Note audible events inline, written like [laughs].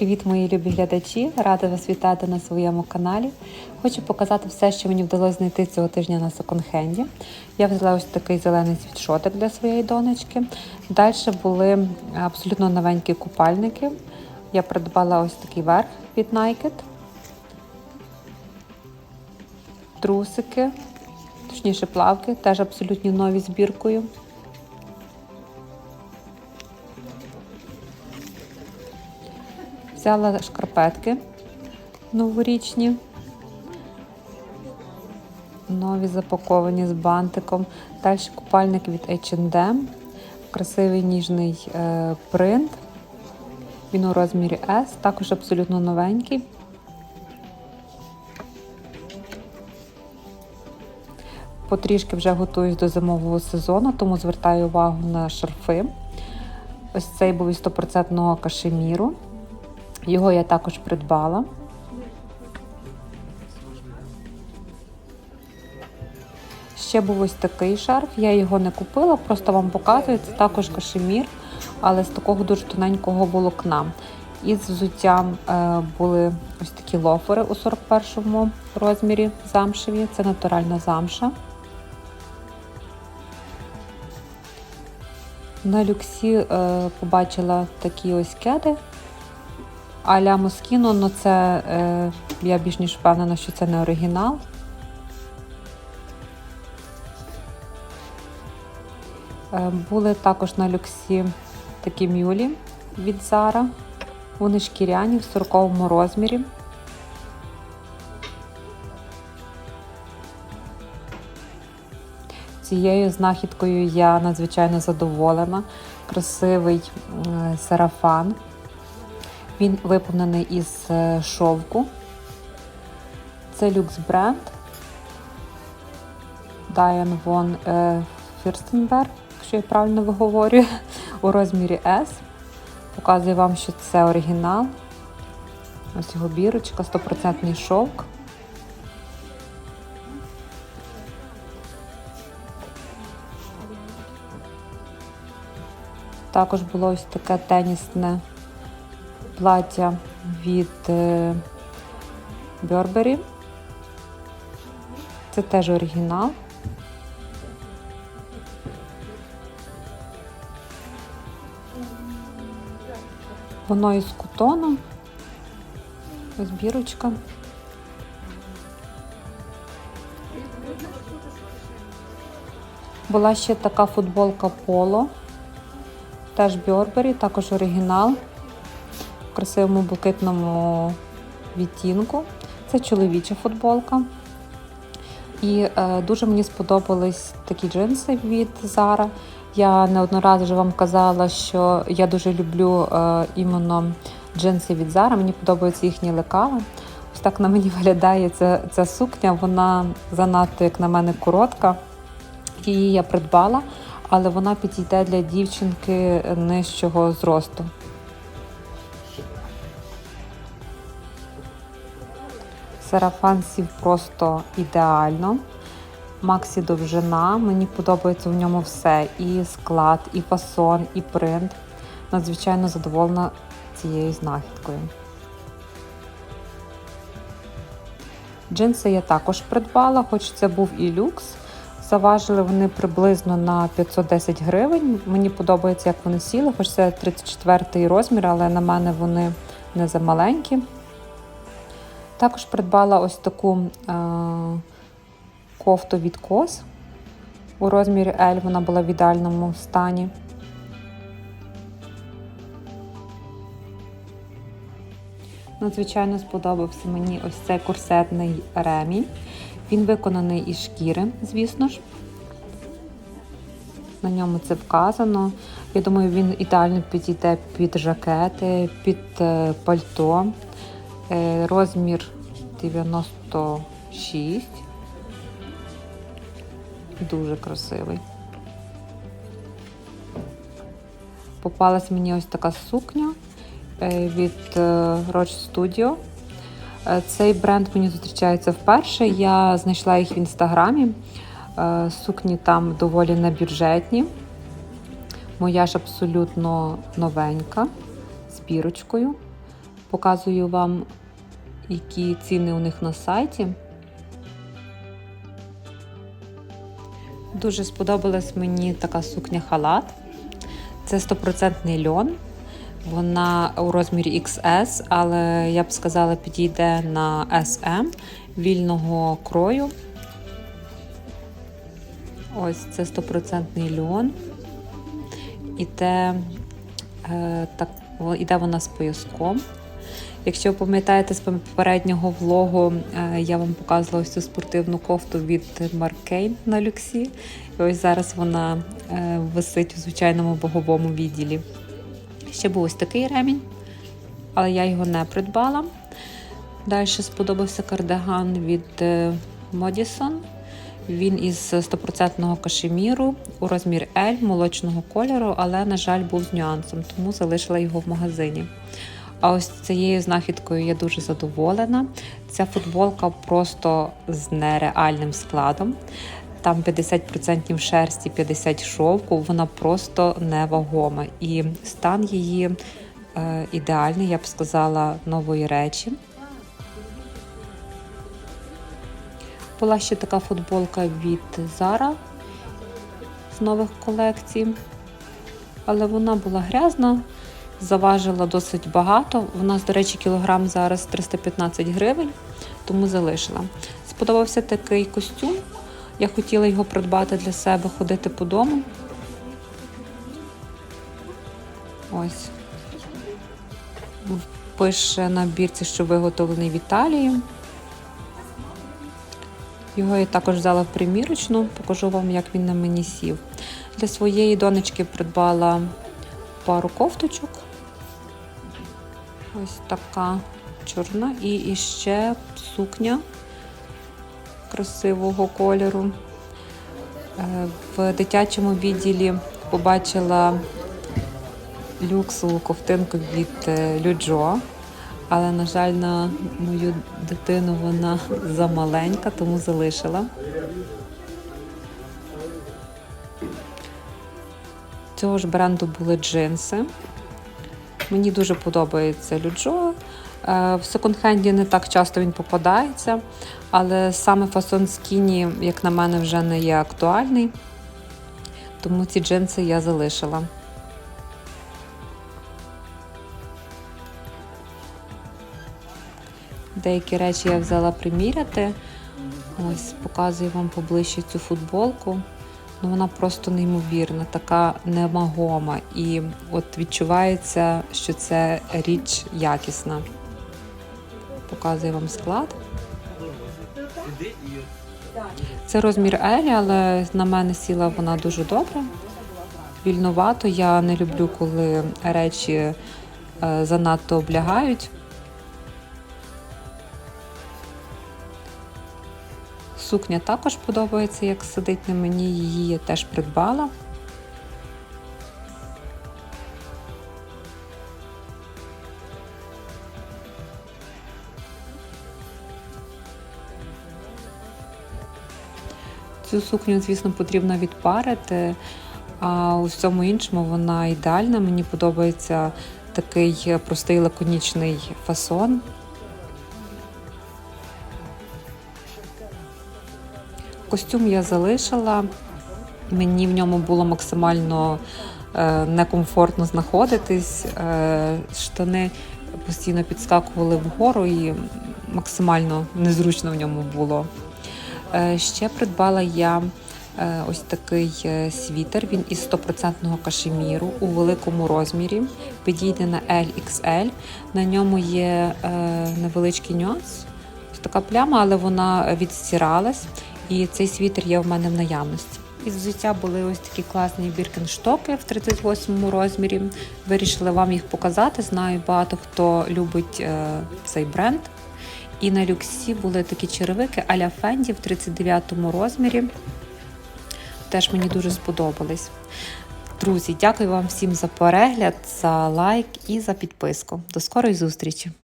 Привіт, мої любі глядачі! Рада вас вітати на своєму каналі. Хочу показати все, що мені вдалося знайти цього тижня на секонд-хенді. Я взяла ось такий зелений світшотик для своєї донечки. Далі були абсолютно новенькі купальники. Я придбала ось такий верх від Nike. Трусики, точніше плавки, теж абсолютно нові збіркою. Взяла шкарпетки новорічні, нові запаковані з бантиком. Далі купальник від H&M, красивий ніжний е, принт. Він у розмірі S, також абсолютно новенький. Потрішки вже готуюсь до зимового сезону, тому звертаю увагу на шарфи. Ось цей був із 100% кашеміру. Його я також придбала. Ще був ось такий шарф, я його не купила, просто вам показую. Це також кашемір, але з такого дуже тоненького волокна. Із взуттям е, були ось такі лофери у 41-му розмірі замшеві, це натуральна замша. На люксі е, побачила такі ось кеди а-ля Москіно, ну це е, я більш ніж впевнена, що це не оригінал. Е, були також на люксі такі мюлі від Zara. Вони шкіряні в 40 розмірі. Цією знахідкою я надзвичайно задоволена. Красивий е, сарафан. Він виповнений із е, шовку. Це люкс бренд Diane von е, Fürstenberg, якщо я правильно виговорюю, у розмірі S. Показую вам, що це оригінал. Ось його бірочка, 100% шовк. Також було ось таке тенісне плаття від Burberry. Це теж оригінал. Воно із кутону. Ось бірочка. Була ще така футболка Поло, теж Burberry, також оригінал красивому блакитному відтінку. Це чоловіча футболка. І е, дуже мені сподобались такі джинси від Zara. Я неодноразово вже вам казала, що я дуже люблю е, іменно джинси від Zara. Мені подобаються їхні лекала. Ось так на мені [laughs] виглядає ця, ця сукня. Вона занадто, як на мене, коротка. Її я придбала, але вона підійде для дівчинки нижчого зросту. Сарафан сів просто ідеально. Максі довжина, мені подобається в ньому все. І склад, і фасон, і принт. Надзвичайно задоволена цією знахідкою. Джинси я також придбала, хоч це був і люкс. Заважили вони приблизно на 510 гривень. Мені подобається, як вони сіли, хоч це 34 розмір, але на мене вони не замаленькі. Також придбала ось таку е, кофту від кос. У розмірі L вона була в ідеальному стані. Надзвичайно сподобався мені ось цей курсетний ремінь. Він виконаний із шкіри, звісно ж. На ньому це вказано. Я думаю, він ідеально підійде під жакети, під е, пальто. Е, розмір 96. Дуже красивий. Попалась мені ось така сукня е, від Roach Studio. Е, цей бренд мені зустрічається вперше. Я знайшла їх в інстаграмі. Сукні там доволі небюджетні. Моя ж абсолютно новенька з бірочкою. Показую вам, які ціни у них на сайті. Дуже сподобалась мені така сукня халат. Це 100% льон. Вона у розмірі XS, але я б сказала, підійде на SM вільного крою. Ось це 100% льон. Іде, е, так, іде вона з пояском. Якщо пам'ятаєте з попереднього влогу, е, я вам показувала ось цю спортивну кофту від Маркейн на люксі. І ось зараз вона е, висить у звичайному боговому відділі. Ще був ось такий ремінь, але я його не придбала. Далі сподобався кардиган від е, Modison. Він із 100% кашеміру у розмір L молочного кольору, але, на жаль, був з нюансом, тому залишила його в магазині. А ось цією знахідкою я дуже задоволена. Ця футболка просто з нереальним складом. Там 50% шерсті, 50% шовку, вона просто невагома. І стан її е, ідеальний, я б сказала, нової речі. Була ще така футболка від Zara з нових колекцій, але вона була грязна, заважила досить багато. У нас, до речі, кілограм зараз 315 гривень, тому залишила. Сподобався такий костюм. Я хотіла його придбати для себе, ходити по дому. Ось. Пише на бірці, що виготовлений в Італії. Його я також взяла в примірочну, покажу вам, як він на мені сів. Для своєї донечки придбала пару кофточок. Ось така чорна. І ще сукня красивого кольору. Е, В дитячому відділі побачила люксову ковтинку від е, Люджо. Але, на жаль, на мою дитину вона замаленька, тому залишила. Цього ж бренду були джинси. Мені дуже подобається Люджо. Е, В секонд-хенді не так часто він попадається, але саме фасон скіні, як на мене, вже не є актуальний. Тому ці джинси я залишила. Деякі речі я взяла приміряти. Ось показую вам поближче цю футболку. Ну, вона просто неймовірна, така немагома. І от відчувається, що це річ якісна. Показую вам склад. Це розмір L, але на мене сіла вона дуже добре. Вільновато. Я не люблю, коли речі е, занадто облягають. Сукня також подобається, як сидить на мені, її я теж придбала. Цю сукню, звісно, потрібно відпарити, а у всьому іншому вона ідеальна. Мені подобається такий простий лаконічний фасон. Костюм я залишила. Мені в ньому було максимально е, некомфортно знаходитись. Е, штани постійно підскакували вгору і максимально незручно в ньому було. Е, ще придбала я ось такий світер. Він із 100% кашеміру у великому розмірі. Підійде на LXL. На ньому є невеличкий нюанс. Така пляма, але вона відстиралась. І цей світер є в мене в наявності. Із взуття були ось такі класні біркенштоки в 38 розмірі. Вирішила вам їх показати. Знаю, багато хто любить е, цей бренд. І на люксі були такі черевики а-ля Фенді в 39 розмірі. Теж мені дуже сподобались. Друзі, дякую вам всім за перегляд, за лайк і за підписку. До скорої зустрічі!